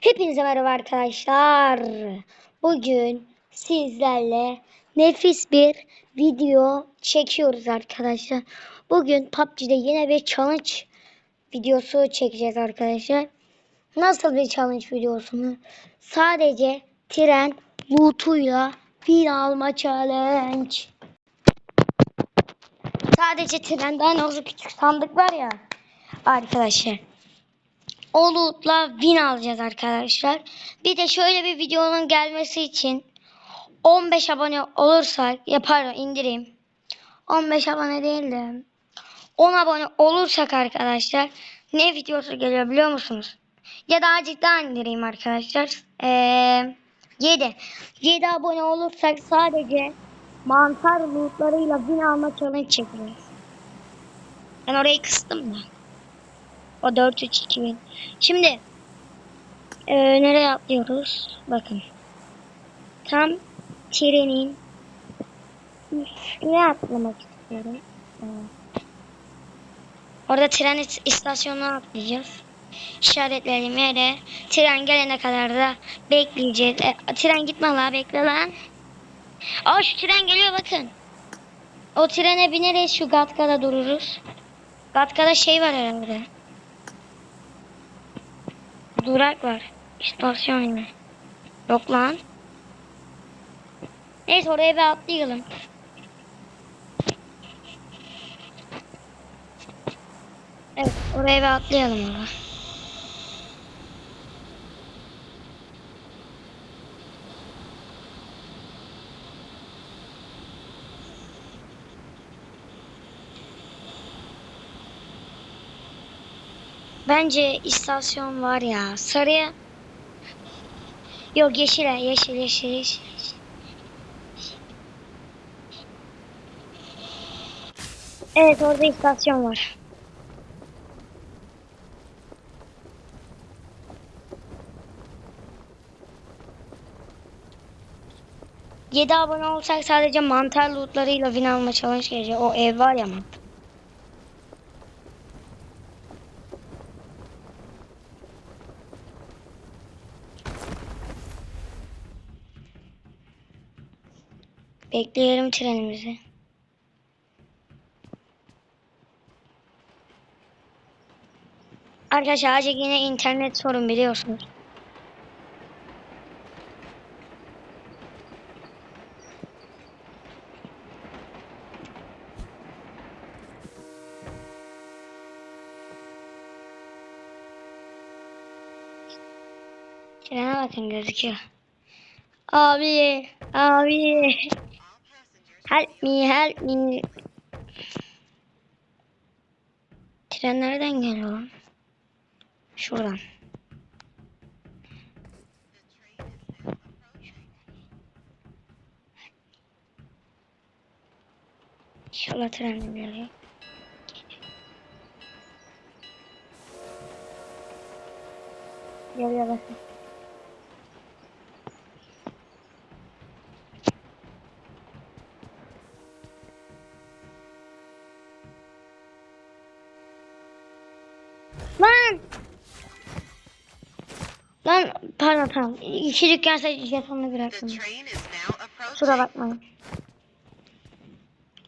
Hepinize merhaba arkadaşlar. Bugün sizlerle nefis bir video çekiyoruz arkadaşlar. Bugün PUBG'de yine bir challenge videosu çekeceğiz arkadaşlar. Nasıl bir challenge videosu mu? Sadece tren lootuyla fil alma challenge. Sadece trenden o küçük sandık var ya arkadaşlar. O loot'la win alacağız arkadaşlar. Bir de şöyle bir videonun gelmesi için 15 abone olursak yapar indireyim. 15 abone değil de 10 abone olursak arkadaşlar ne videosu geliyor biliyor musunuz? Ya da azıcık daha indireyim arkadaşlar. Ee, 7. 7 abone olursak sadece mantar lootlarıyla win alma challenge çekiyoruz. Ben orayı kıstım da. O 4 3 2 bin. Şimdi e, nereye atlıyoruz? Bakın. Tam trenin üstüne atlamak istiyorum. Orada tren is- istasyonuna atlayacağız. İşaretleyelim yere. Tren gelene kadar da bekleyeceğiz. E, tren gitme la bekle lan. Aa şu tren geliyor bakın. O trene bineriz şu Gatka'da dururuz. Gatka'da şey var herhalde. Durak var. İstasyon yine. Yok lan. Neyse oraya bir atlayalım. Evet oraya bir atlayalım ama. Bence istasyon var ya. Sarıya. Yok yeşile. Yeşil yeşil yeşil. Evet orada istasyon var. Yedi abone olsak sadece mantar lootlarıyla win alma challenge gelecek. O ev var ya mantar. Bekleyelim trenimizi. Arkadaşlar acil yine internet sorun biliyorsunuz. Trene bakın gözüküyor. Abi, abi. Me, help me. Tren nereden geliyor? Şuradan. İnşallah tren de geliyor. Geliyor bakın. Pardon tamam. İki dükkan sadece The bıraktım. Kusura bakmayın.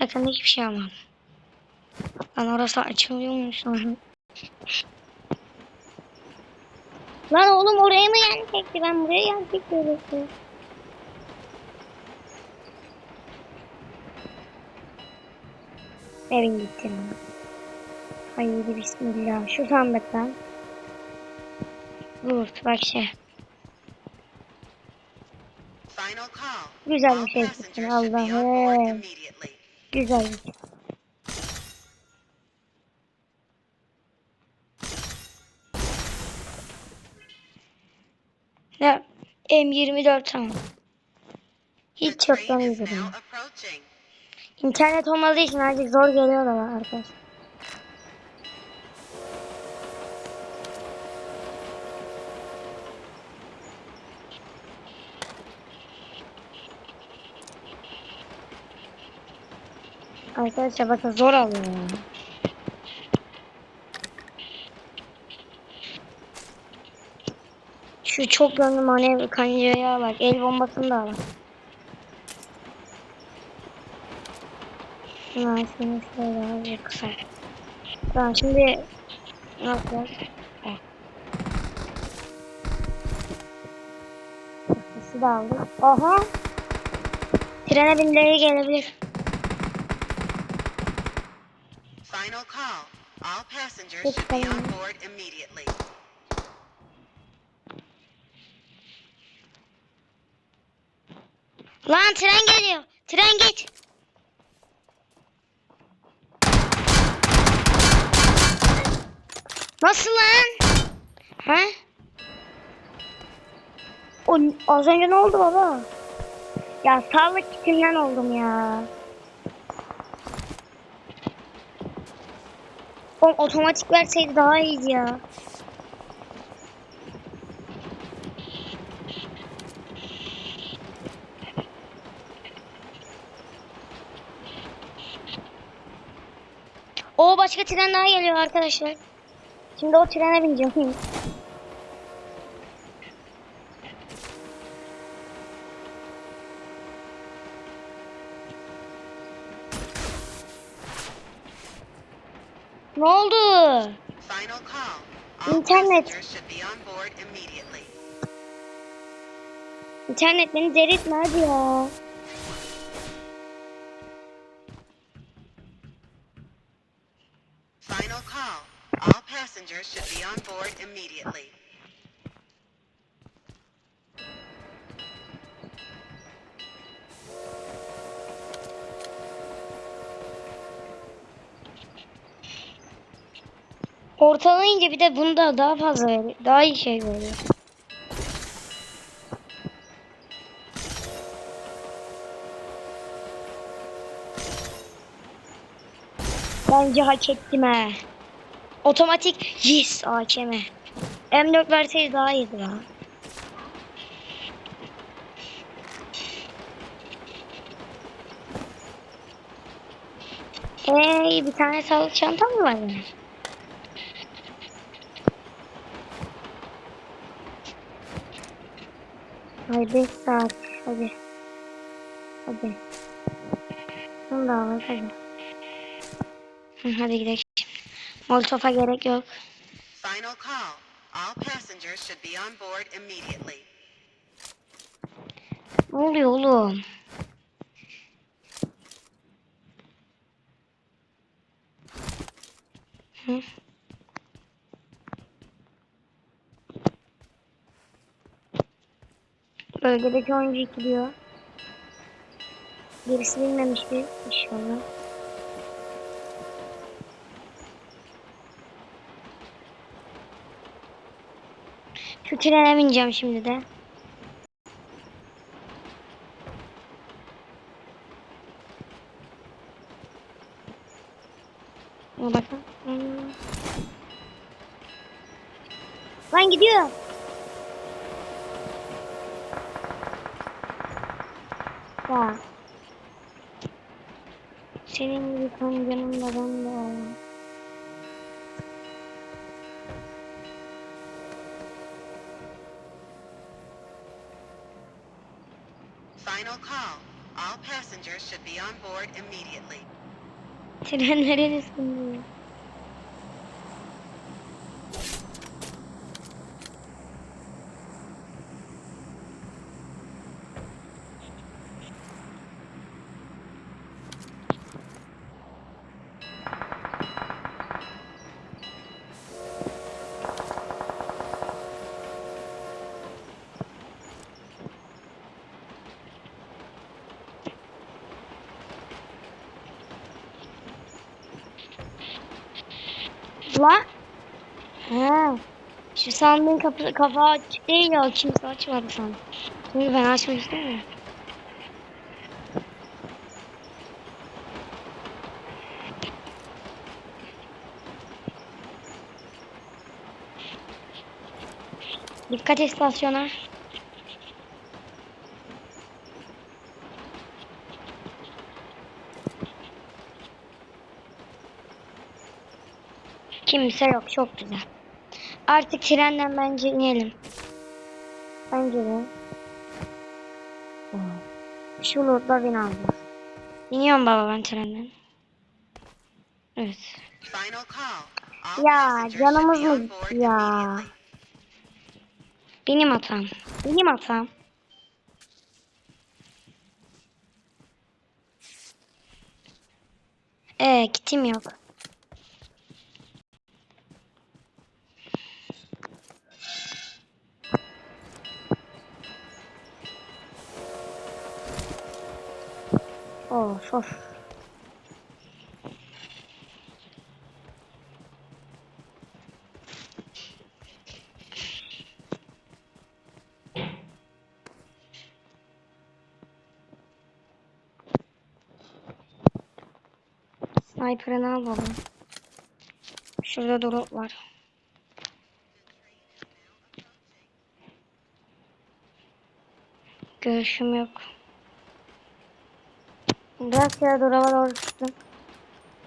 Bakın hiçbir şey almadım. Lan orası açılıyormuş lan. Lan oğlum oraya mı gelecekti? Ben buraya gelecekti orası. Evin gitti lan. Haydi bismillah. Şu sandıktan. Dur bak şey. Güzel bir şey board Allah'ım. Güzel bir şey. Ya M24 tamam. Hiç izledim. approaching. İnternet olmadığı için azıcık zor geliyor da arkadaşlar. Arkadaşlar bakın zor alıyor. Şu çok yönlü manevra kancaya bak. El bombasını da al. Şuna şunu şöyle al. Kısa. Tamam şimdi ne yapacağız? Kısı da aldık. Aha. Trene birileri gelebilir. Final call. All passengers should be on board immediately. Lan tren geliyor. Tren git. Nasıl lan? He? O, az önce ne oldu baba? Ya sağlık kitinden oldum ya. O otomatik verseydi daha iyiydi ya. O başka tren daha geliyor arkadaşlar. Şimdi o trene bineceğim. ne oldu? Internet. İnternet beni delirtme hadi ya. Final call. All passengers should be on board immediately. Ortalayınca bir de bunda daha fazla veriyor. Daha iyi şey veriyor. Bence hak ettim he. Otomatik yes AKM. M4 verseydi daha iyiydi lan. Hey bir tane sağlık çantam mı var benim? Ay 5 saat. Hadi. Hadi. Şunu da al hadi. Hı, hadi gidelim. Molotof'a gerek yok. Final call. All passengers should be on board immediately. Ne oluyor oğlum? Hı? Bölgedeki oyuncu ikiliyor. Gerisi bilmemiştir inşallah. Şu trene bineceğim şimdi de. Ona bakın. Hmm. Lan gidiyor. Ya. Senin gibi kancanım da ben de var. Final call. All passengers should be on board immediately. Trenlerin üstünde. La. Ha. Şu sandığın kapı, kapağı açık değil ya. Kimse açmadı sandım. Şimdi ben açmıştım ya. Dikkat istasyona. Kimse yok. Çok güzel. Artık trenden bence inelim. Bence de. Şu lootla beni alacağız. İniyorum baba ben trenden. Evet. Ya, canımız mı ya? Benim hatam. Benim hatam. Ee, kitim yok. Of of. Sniper'ını al baba. Şurada drop var. Görüşüm yok. Kere drop'a doğru çıktım.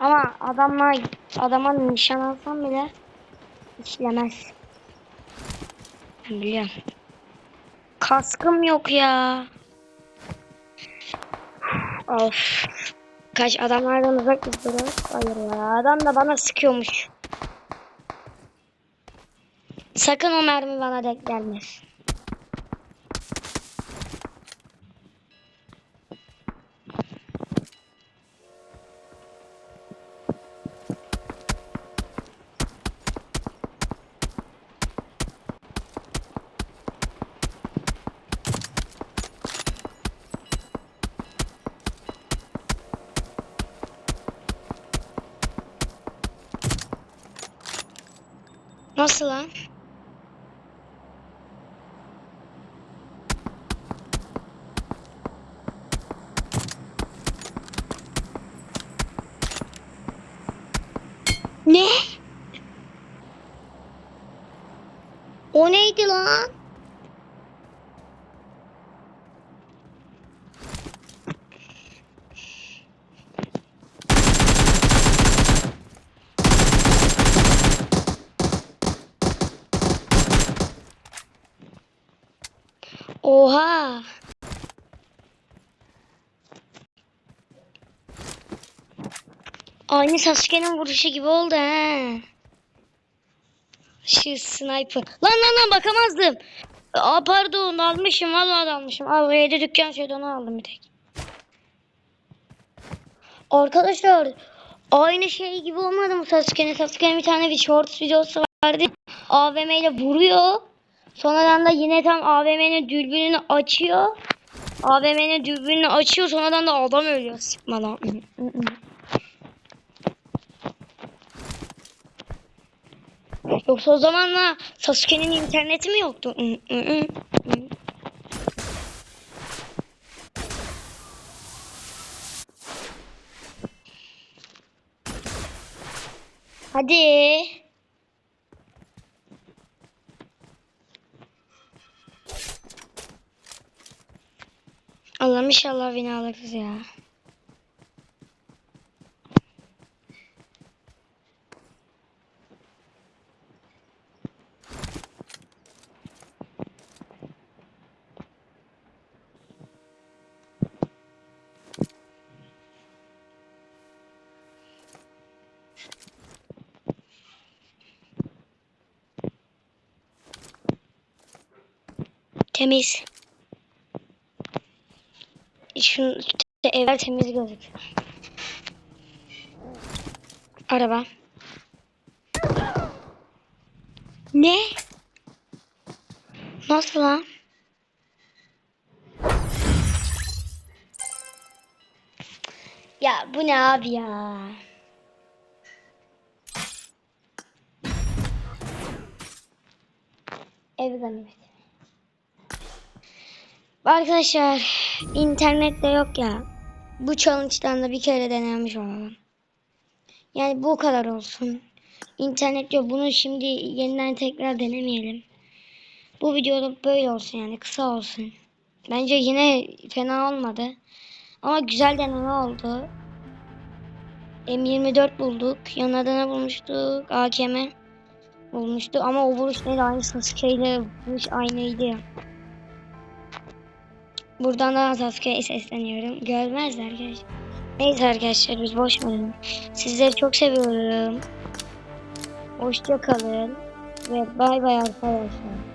Ama adamla adama nişan alsam bile işlemez. Ben biliyorum. Kaskım yok ya. Of. Kaç adamlardan uzak duruyoruz. Hayır ya. Adam da bana sıkıyormuş. Sakın o mermi bana denk gelmez. Nasıl lan? Ne? O neydi lan? Oha. Aynı Sasuke'nin vuruşu gibi oldu he. Şu sniper. Lan lan lan bakamazdım. Aa pardon almışım vallahi almışım. Al yedi dükkan onu aldım bir tek. Arkadaşlar aynı şey gibi olmadı mı Sasuke'nin? Sasuke'nin bir tane bir shorts videosu vardı. AVM ile vuruyor. Sonradan da yine tam AVM'nin dürbününü açıyor. AVM'nin dürbününü açıyor. Sonradan da adam ölüyor sıkmadan. Yoksa o zamanla Sasuke'nin interneti mi yoktu? Hadi. Allah'ım inşallah beni alırız ya. Temiz. Şunun üstte evler temiz gözüküyor. Araba. Ne? Nasıl lan? Ya bu ne abi ya? Ev ganimeti. Arkadaşlar internette yok ya. Bu challenge'dan da bir kere denemiş olalım. Yani bu kadar olsun. İnternet yok. Bunu şimdi yeniden tekrar denemeyelim. Bu videoda böyle olsun yani kısa olsun. Bence yine fena olmadı. Ama güzel deneme oldu. M24 bulduk. Yanında ne bulmuştuk? AKM bulmuştuk. Ama o vuruş neydi? Aynı Sasuke ile vuruş aynıydı. Buradan da Sasuke'ye sesleniyorum. Görmezler arkadaşlar. Neyse arkadaşlar biz boş verin. Sizleri çok seviyorum. Hoşça kalın. Ve bay bay arkadaşlar.